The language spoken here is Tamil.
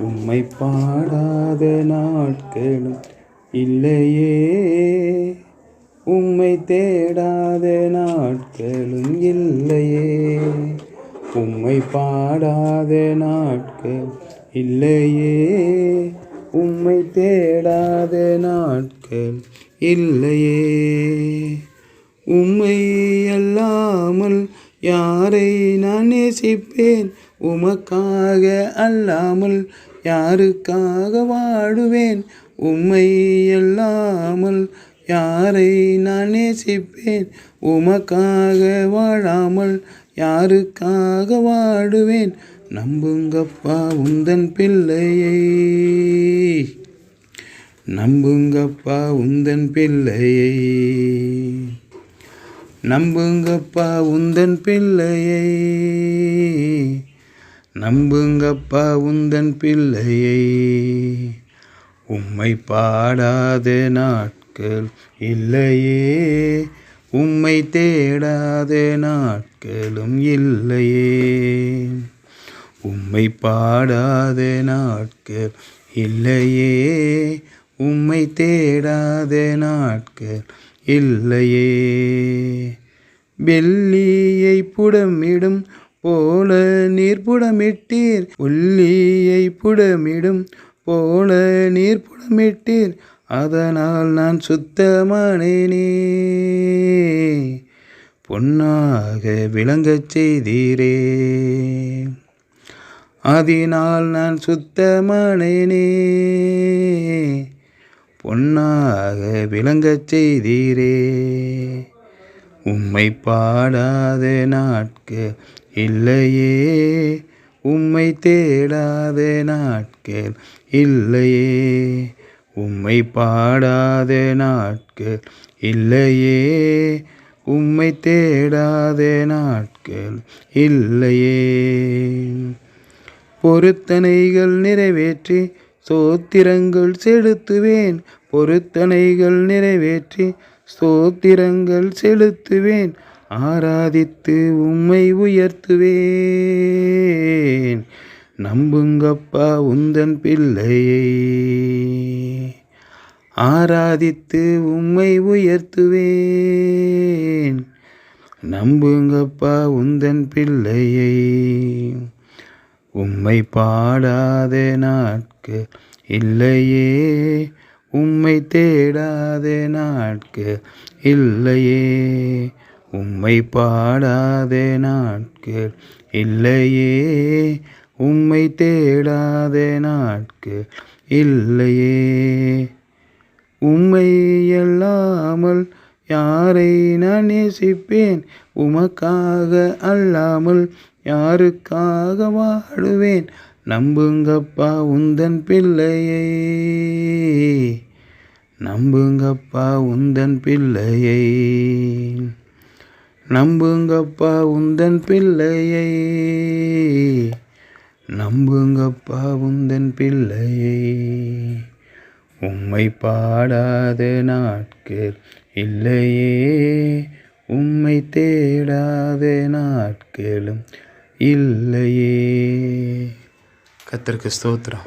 உம்மை பாடாத நாட்களும் இல்லையே. உம்மை தேடாத நாட்களும் இல்லையே. உம்மை பாடாத நாட்கள் இல்லையே. உம்மை தேடாத நாட்கள் இல்லையே. உம்மை அல்லாமல் யாரை நான் நேசிப்பேன்? உமக்காக அல்லாமல் யாருக்காக வாடுவேன் உம்மை அல்லாமல் யாரை நான் நேசிப்பேன்? உமக்காக வாழாமல் யாருக்காக வாடுவேன் நம்புங்கப்பா உந்தன் பிள்ளையை. நம்புங்கப்பா உந்தன் பிள்ளையை. நம்புங்கப்பா உந்தன் பிள்ளையை. நம்புங்கப்பா உந்தன் பிள்ளையை. உம்மை பாடாத நாட்கள் இல்லையே. உம்மை தேடாத நாட்களும் இல்லையே. உம்மை பாடாத நாட்கள் இல்லையே. உம்மை தேடாத நாட்கள் இல்லையே. வெள்ளியை புடமிடும் போல நீர் புடமிட்டீர் ஒல்லியை புடமிடும். போல நீர் புடமிட்டீர் அதனால் நான் சுத்தமானேனே. பொன்னாக விளங்கச் செய்தீரே. அதனால் நான் சுத்தமானேனே. பொன்னாக விளங்கச் செய்தீரே. உம்மை பாடாத நாட்கள் இல்லையே. உம்மை தேடாத நாட்கள் இல்லையே. உம்மை பாடாத நாட்கள் இல்லையே. உம்மை தேடாத நாட்கள் இல்லையே. பொருத்தனைகள் நிறைவேற்றி சோத்திரங்கள் செலுத்துவேன். பொருத்தனைகள் நிறைவேற்றி ஸ்தோத்திரங்கள் செலுத்துவேன் ஆராதித்து உம்மை உயர்த்துவேன். நம்புங்கப்பா உந்தன் பிள்ளையை. ஆராதித்து உம்மை உயர்த்துவேன். நம்புங்கப்பா உந்தன் பிள்ளையை. உம்மை பாடாத நாட்கள் இல்லையே. உம்மை தேடாத நாட்கு இல்லையே. உம்மை பாடாத நாட்கு இல்லையே. உம்மை தேடாத நாட்கு இல்லையே. உம்மை அல்லாமல் யாரை நான் நேசிப்பேன்? உமக்காக அல்லாமல் யாருக்காக வாடுவேன்? நம்புங்கப்பா உந்தன் பிள்ளையை. நம்புங்கப்பா உந்தன் பிள்ளையை. நம்புங்கப்பா உந்தன் பிள்ளையை. நம்புங்கப்பா உந்தன் பிள்ளையை. உம்மை பாடாத நாட்கள் இல்லையே. உம்மை தேடாத நாட்களும் இல்லையே. கத்திற்கு ஸ்தோத்திரம்.